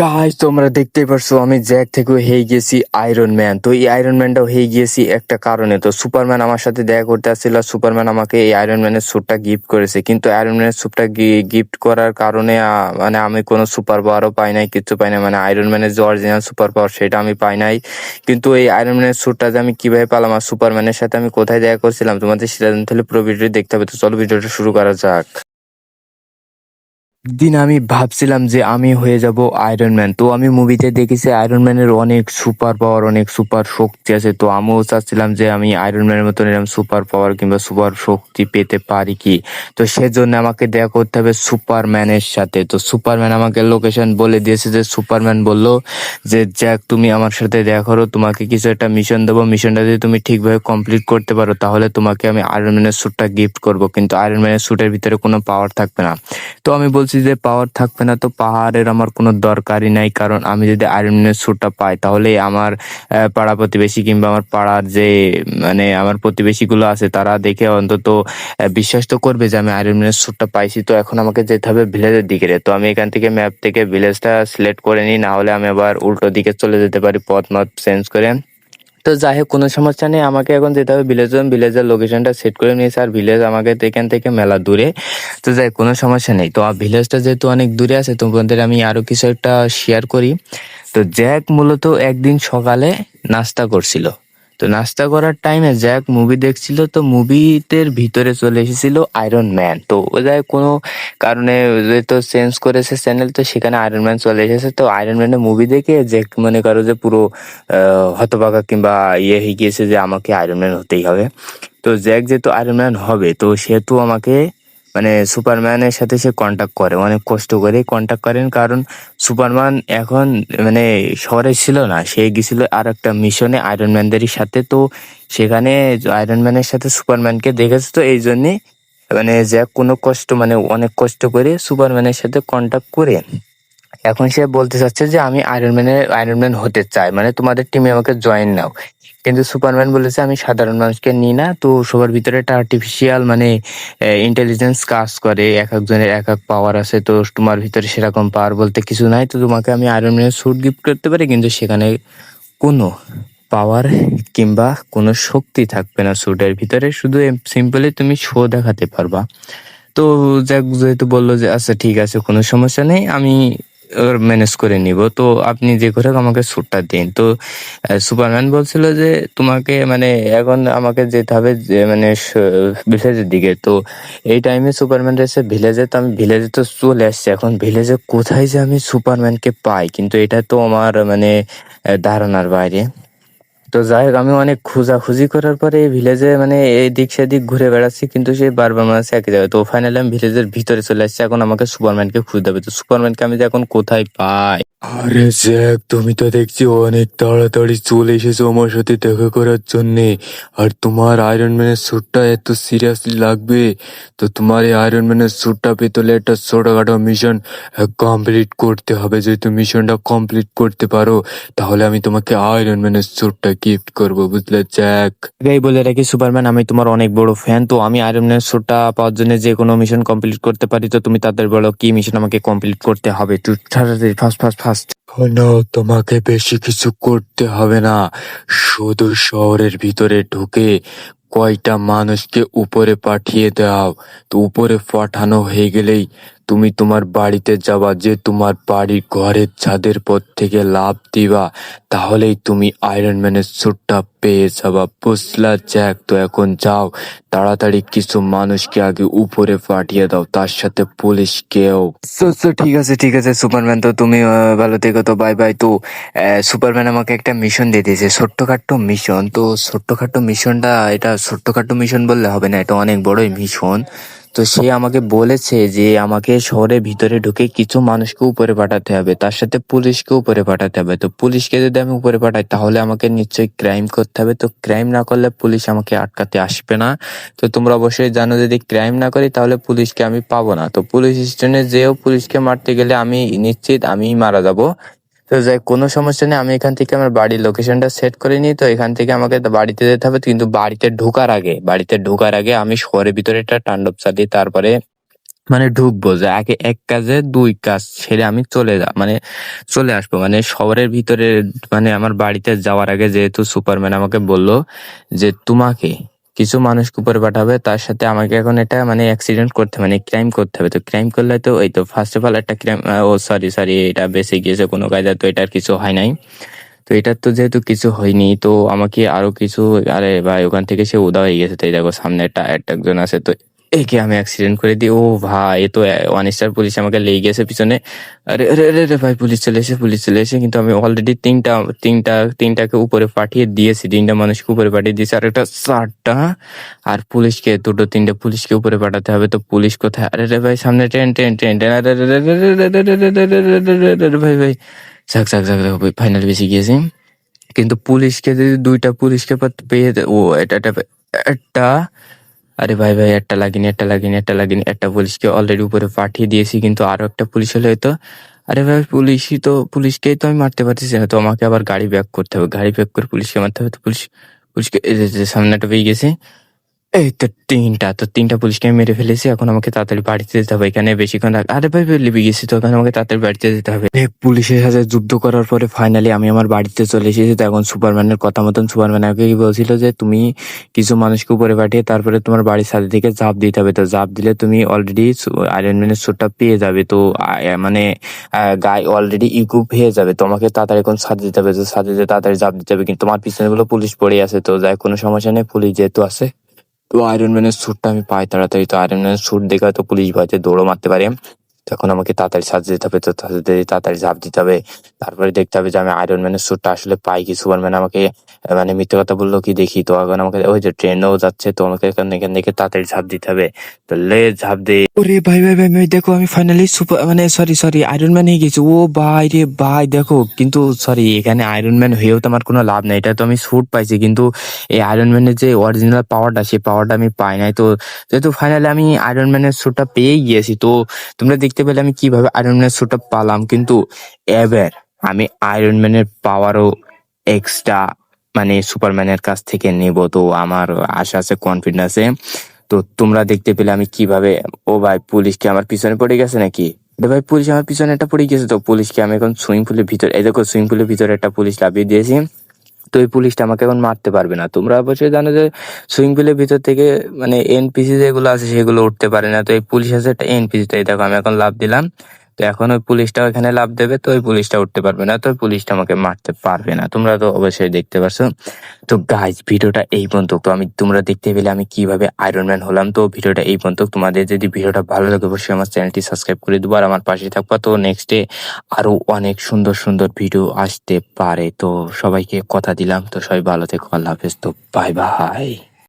Guys তোমরা দেখতেই পারছ, আমি জ্যাক থেকে হয়ে গেছি আয়রন ম্যান তো এই আয়রন ম্যানটাও হয়ে গিয়েছি একটা কারণে। তো সুপারম্যান আমার সাথে দেখা করতে আসছিল সুপারম্যান আমাকে এই আয়রন ম্যানের স্যুটটা গিফট করেছে। কিন্তু আয়রন ম্যানের স্যুটটা গিফট করার কারণে মানে আমি কোনো সুপার পাওয়ারও পাই নাই কিছু পাই নাই। মানে আয়রন ম্যানের যে অরিজিনাল সুপার পাওয়ার সেটা আমি পাই নাই। কিন্তু এই আয়রন ম্যানের স্যুটটা যে আমি কীভাবে পেলাম আর সুপারম্যানের সাথে আমি কোথায় দেখা করছিলাম, তোমাদের সেটা জানতে হলে পুরো ভিডিও দেখতে হবে। তো চলো ভিডিওটা শুরু করা যাক। দিন আমি ভাবছিলাম যে আমি হয়ে যাব আয়রন ম্যান তো আমি মুভিতে দেখেছি আয়রন ম্যানের অনেক সুপার পাওয়ার অনেক সুপার শক্তি আছে। তো আমিও চাচ্ছিলাম যে আমি আয়রন ম্যানের মতন এরকম সুপার পাওয়ার কিংবা সুপার শক্তি পেতে পারি কি? তো সেজন্য আমাকে দেখা করতে হবে সুপারম্যানের সাথে। তো সুপারম্যান আমাকে লোকেশন বলে দিয়েছে যে সুপারম্যান বলল যে জ্যাক তুমি আমার সাথে দেখা করো, তোমাকে কিছু একটা মিশন দেবো। মিশনটা যদি তুমি ঠিকভাবে কমপ্লিট করতে পারো, তাহলে তোমাকে আমি আয়রন ম্যানের স্যুটটা গিফট করব। কিন্তু আয়রন ম্যানের স্যুটের ভিতরে কোনো পাওয়ার থাকবে না। তো আমি বলছি যে পাওয়ার থাকবে না, তো পাহাড়ের আমার কোনো দরকারই নাই। কারণ আমি যদি আয়রন ম্যানের স্যুটটা পাই তাহলে আমার পাড়া প্রতিবেশী কিংবা আমার পাড়ার যে মানে আমার প্রতিবেশীগুলো আছে, তারা দেখে অন্তত বিশ্বাস তো করবে যে আমি আয়রন ম্যানের স্যুটটা পাইছি। তো এখন আমাকে যেতে হবে ভিলেজের দিকে রে। তো আমি এখান থেকে ম্যাপ থেকে ভিলেজটা সিলেক্ট করে নিই, না হলে আমি আবার উল্টো দিকে চলে যেতে পারি পথ মত চেঞ্জ করে। তো যাই হোক, কোনো সমস্যা নেই। আমাকে এখন যেতে হবে ভিলেজ ভিলেজের লোকেশনটা সেট করে নিয়েছে আর ভিলেজ আমাকে এখান থেকে মেলা দূরে। তো যাই কোনো সমস্যা নেই। তো ভিলেজটা যেহেতু অনেক দূরে আছে তোমাদের আমি আরও কিছু একটা শেয়ার করি। তো জ্যাক মূলত একদিন সকালে নাস্তা করছিল। তো নাস্তা করার টাইমে জ্যাক মুভি দেখছিল তো মুভিতে ভিতরে চলে এসেছিল আয়রন ম্যান তো ও যাই কোনো কারণে যেহেতু চেঞ্জ করেছে চ্যানেল তো সেখানে আয়রন ম্যান চলে এসেছে। তো আয়রন ম্যানের মুভি দেখে জ্যাক মনে করো যে পুরো হতবাকা কিংবা ইয়ে হয়ে গিয়েছে যে আমাকে আয়রন ম্যান হতেই হবে। তো জ্যাক যেহেতু আয়রন ম্যান হবে, তো সেহেতু আমাকে মানে সুপারম্যানের সাথে সে কন্ট্যাক্ট করে, অনেক কষ্ট করে। কন্ট্যাক্ট করেন কারণ সুপারম্যান এখন মানে শহরে ছিল না, সে গেছিল আর একটা মিশনে আয়রন ম্যানদেরই সাথে। তো সেখানে আয়রন ম্যানের সাথে সুপারম্যানকে দেখেছে, তো এই জন্যে মানে জ্যাক কোনো কষ্ট মানে অনেক কষ্ট করে সুপারম্যানের সাথে কন্ট্যাক্ট করে। এখন সে বলতে চাচ্ছে যে, আমি আয়রন ম্যানের আয়রন ম্যান হতে চাই মানে তোমাদের টিমে আমাকে জয়েন নাও। কিন্তু সুপারম্যান বলেছে, আমি সাধারণ মানুষকে নিই না। তো সবার ভিতরে একটা আর্টিফিশিয়াল মানে ইন্টেলিজেন্স কাজ করে। এক একজনের এক এক পাওয়ার আছে। তো তোমার ভিতরে সেরকম পাওয়ার বলতে কিছু নাই। তো তোমাকে আমি আয়রন ম্যানের স্যুট গিফট করতে পারি, কিন্তু সেখানে কোনো পাওয়ার কিংবা কোনো শক্তি থাকবে না স্যুটের ভিতরে। শুধু সিম্পলি তুমি শো দেখাতে পারবা। তো যাক, যেহেতু বলল যে আচ্ছা ঠিক আছে, কোনো সমস্যা নেই। আমি ম্যানেজ করে নিব। তো আপনি যে করে আমাকে সুটটা দিন। তো সুপারম্যান বলছিল যে, তোমাকে মানে এখন আমাকে যেতে হবে মানে ভিলেজের দিকে। তো এই টাইমে সুপারম্যান এসে ভিলেজে তো আমি ভিলেজে তো চলে আসছি। এখন ভিলেজে কোথায় যে আমি সুপারম্যানকে পাই? কিন্তু এটা তো আমার মানে ধারণার বাইরে। তো যাই হোক, আমি অনেক খোঁজাখুঁজি করার পরে এই ভিলেজে মানে এদিক সেদিক ঘুরে বেড়াচ্ছি, কিন্তু সে বারবার মানে একই জায়গায়। তো ফাইনালি আমি ভিলেজের ভিতরে চলে আসছি, এখন আমাকে সুপারম্যানকে খুঁজতে হবে। তো সুপারম্যানকে আমি এখন কোথায় পাই? আরে জ্যাক, তুমি তো দেখছি অনেক তাড়াতাড়ি চলে এসেছ আমার সাথে দেখা করার জন্যে। আর তোমার আয়রন ম্যানের স্যুটটা এত সিরিয়াসলি লাগবে? তো তোমার এই আয়রন ম্যানের স্যুটটা পেতে হলে একটা ছোটখাটো মিশন কমপ্লিট করতে হবে। যদি তুমি মিশনটা কমপ্লিট করতে পারো, তাহলে আমি তোমাকে আয়রন ম্যানের স্যুটটা গিফট করব বুঝলে জ্যাক এই বলে রাখি সুপারম্যান আমি তোমার অনেক বড় ফ্যান তো আমি আয়রন ম্যানের স্যুটটা পাওয়ার জন্য যে কোনো মিশন কমপ্লিট করতে পারি তো তুমি তাদের বলো কি মিশন আমাকে কমপ্লিট করতে হবে তাড়াতাড়ি ফার্স্ট ফার্স্ট ফার্স্ট শোনো তোমাকে বেশি কিছু করতে হবে না। শুধু শহরের ভিতরে ঢুকে কয়টা মানুষকে উপরে পাঠিয়ে দাও। তো উপরে পাঠানো হয়ে গেলেই তুমি তোমার বাড়িতে যাবা, যে তোমার বাড়ির ঘরের ছাদের পথ থেকে লাভ দিবা, তাহলেই তুমি আয়রন ম্যানের স্যুটটা পেয়ে যাবা। বুঝলা জ্যাক, তো এখন যাও, তাড়াতাড়ি কিছু মানুষকে আগে উপরে পাঠিয়ে দাও, তার সাথে পুলিশকেও ঠিক আছে ঠিক আছে, সুপারম্যান, তো তুমি ভালো থেকো, তো বাই বাই তো সুপারম্যান আমাকে একটা মিশন দিয়ে দিয়েছে, ছোট্টখাট্টো মিশন তো ছোট্টখাট্টো মিশনটা এটা ছোট্টখাট্টো মিশন বললে হবে না, এটা অনেক বড়ই মিশন তো সে আমাকে বলেছে যে আমাকে শহরের ভিতরে ঢুকে কিছু মানুষকে উপরে পাঠাতে হবে, তার সাথে পুলিশকে উপরে পাঠাতে হবে। তো পুলিশকে যদি আমি উপরে পাঠাই, তাহলে আমাকে নিশ্চয়ই ক্রাইম করতে হবে। তো ক্রাইম না করলে পুলিশ আমাকে আটকাতে আসবে না। তো তোমরা অবশ্যই জানো যদি ক্রাইম না করি, তাহলে পুলিশকে আমি পাবো না। তো পুলিশ স্টেশনে যেও পুলিশকে মারতে গেলে আমি নিশ্চিত আমিই মারা যাব। তো যাই কোনো সমস্যা নেই। আমি এখান থেকে আমার বাড়ির লোকেশনটা সেট করে নিই। তো এখান থেকে আমাকে বাড়িতে যেতে হবে। কিন্তু বাড়িতে ঢোকার আগে, বাড়িতে ঢোকার আগে আমি শহরের ভিতরে একটা তাণ্ডব চালিয়ে তারপরে মানে ঢুকবো। যে আগে এক কাজে দুই কাজ ছেড়ে আমি চলে যা মানে চলে আসব। মানে শহরের ভিতরে মানে আমার বাড়িতে যাওয়ার আগে যেহেতু সুপারম্যান আমাকে বলল যে, তোমাকে কিছু মানুষ উপরে পাঠাবে, তার সাথে আমাকে এখন এটা মানে অ্যাক্সিডেন্ট করতে মানে ক্রাইম করতে হবে। তো ক্রাইম করলে তো ওই তো ফার্স্ট অফ অল একটা ক্রাইম ও সরি সরি এটা বেঁচে গিয়েছে কোনো কায়দা তো এটার কিছু হয় নাই। তো এটার তো যেহেতু কিছু হয়নি, তো আমাকে আরও কিছু, আরে ভাই, ওখান থেকে সে উদা হয়ে গেছে। তাই দেখো, সামনে একটা একটা একজন আছে, তো একে আমি অ্যাক্সিডেন্ট করে দিই ও ভাই এ তো ওয়ান স্টার পুলিশ আমাকে লেগে গেছে পিছনে আরে আরে আরে ভাই পুলিশ চলে এসে পুলিশ চলে এসে কিন্তু আমি অলরেডি তিনটা তিনটা তিনটাকে উপরে পাঠিয়ে দিয়েছি তিনটা মানুষকে উপরে পাঠিয়ে দিয়েছি আর একটা চারটা আর পুলিশকে দুটো তিনটা পুলিশকে উপরে পাঠাতে হবে তো পুলিশ কোথায় আরে রে ভাই সামনে ট্রেন ট্রেন ট্রেন ট্রেন ভাই ভাই ঝাক ঝাক ঝাক ঝাক ভাই ফাইনাল বেশি গিয়েছি কিন্তু পুলিশকে যদি দুইটা পুলিশকে পেয়ে ও এটা একটা আরে ভাই ভাই, একটা লাগিনি একটা লাগিনি একটা লাগিনি, একটা পুলিশকে অলরেডি উপরে পাঠিয়ে দিয়েছি, কিন্তু আরও একটা পুলিশ হলে হয়তো, আরে ভাই, পুলিশই তো, পুলিশকেই তো আমি মারতে পারতেছি না, তো আমাকে আবার গাড়ি ব্যাক করতে হবে, গাড়ি ব্যাক করে পুলিশকে মারতে হবে, তো পুলিশ, পুলিশকে, এই যে- যে সামনে একটা পেয়ে গেছে এই তো তিনটা তো তিনটা পুলিশকে আমি মেরে ফেলেছি, এখন আমাকে তাড়াতাড়ি বাড়িতে যেতে হবে। এখানে বেশিক্ষণ আরে ভাই লিপে গেছি তো আমাকে তাড়াতাড়ি বাড়িতে যেতে হবে। পুলিশের সাথে যুদ্ধ করার পরে ফাইনালি আমি আমার বাড়িতে চলে এসেছি। তো এখন সুপারম্যানের কথা মতন সুপারম্যান আমাকে কি বলছিল যে, তুমি কিছু মানুষকে উপরে পাঠিয়ে তারপরে তোমার বাড়ির সাথে থেকে জাপ দিতে হবে। তো জাপ দিলে তুমি অলরেডি আয়রন ম্যানের স্যুটটা পেয়ে যাবে। তো মানে গায়ে অলরেডি ইকুপ হয়ে যাবে। তোমাকে তাড়াতাড়ি এখন সাথে দিতে হবে। তো সাথে তাড়াতাড়ি জাপ দিতে হবে। কিন্তু তোমার পিছনে গুলো পুলিশ পড়ে আছে। তো যাই কোনো সমস্যা নেই। পুলিশ যেহেতু আছে তো আয়রন ম্যানের স্যুটটা আমি পাই তাড়াতাড়ি। তো আয়রন ম্যানের স্যুট দেখে হয়তো পুলিশ ভয়তে দৌড়ও মারতে পারে। তখন আমাকে তাড়াতাড়ি সাজতে দিতে হবে, তো তাড়াতাড়ি তাড়াতাড়ি ঝাঁপ দিতে হবে। তারপরে দেখতে হবে যে আমি আয়রন ম্যানের স্যুটটা আসলে পাই কি। সুপারম্যান আমাকে মানে মিথ্যে কথা বলল কি দেখি। তো এখন আমাকে ওই যে ট্রেনও যাচ্ছে, তো আমাকে এখান থেকে তাড়াতাড়ি ঝাঁপ দিতে হবে। তো লে ঝাঁপ দে। ওরে ভাই ভাই ভাই ভাই, দেখো আমি ফাইনালি সুপার মানে সরি সরি আয়রন ম্যান হয়ে গেছি। ও ভাই রে ভাই, দেখো, কিন্তু সরি এখানে আয়রন ম্যান হয়েও তো আমার কোনো লাভ নেই। এটা তো আমি স্যুট পাইছি, কিন্তু এই আয়রন ম্যানের যে অরিজিনাল পাওয়ারটা সেই পাওয়ারটা আমি পাই নাই। তো যেহেতু ফাইনালি আমি আয়রন ম্যানের স্যুটটা পেয়ে গিয়েছি, তো তোমরা দেখতে পেলে আমি কীভাবে আয়রন ম্যানের স্যুটটা পালাম। কিন্তু এবার আমি আয়রন ম্যানের পাওয়ারও এক্সট্রা মানে সুপারম্যানের কাছ থেকে নেব। তো আমার আশা আছে কনফিডেন্স আছে তো তোমরা দেখতে পেলে আমি কীভাবে, ও ভাই পুলিশ কি আমার পিছনে পড়ে গেছে নাকি? ভাই পুলিশ আমার পিছনে একটা পড়ে গেছে তো পুলিশকে আমি এখন সুইমিং পুলের ভিতরে, এই দেখো সুইমিং পুলের ভিতরে একটা পুলিশ লাভিয়ে দিয়েছি। তো এই পুলিশটা আমাকে এখন মারতে পারবে না। তোমরা অবশ্যই জানো যে সুইমিং পুলের ভিতর থেকে মানে এনপিসি যেগুলো আছে সেগুলো উঠতে পারে না। তো এই পুলিশ আছে একটা এনপিসি তাই দেখো আমি এখন লাভ দিলাম। তো এখন ওই পুলিশটা ওখানে লাভ দেবে, তো ওই পুলিশটা উঠতে পারবে না, তো ওই পুলিশটা আমাকে মারতে পারবে না। তোমরা তো অবশ্যই দেখতে পারছ। তো গাইজ ভিডিওটা এই পর্যন্ত। তো আমি, তোমরা দেখতে পেলে আমি কীভাবে আয়রন ম্যান হলাম। তো ভিডিওটা এই পর্যন্ত। তোমাদের যদি ভিডিওটা ভালো লাগে, অবশ্যই আমার চ্যানেলটি সাবস্ক্রাইব করে দেবো। আর আমার পাশে থাকব। তো নেক্সট ডে আরও অনেক সুন্দর সুন্দর ভিডিও আসতে পারে। তো সবাইকে কথা দিলাম। তো সবাই ভালো থেকো। আল্লাহ হাফেজ। তো বাই বাই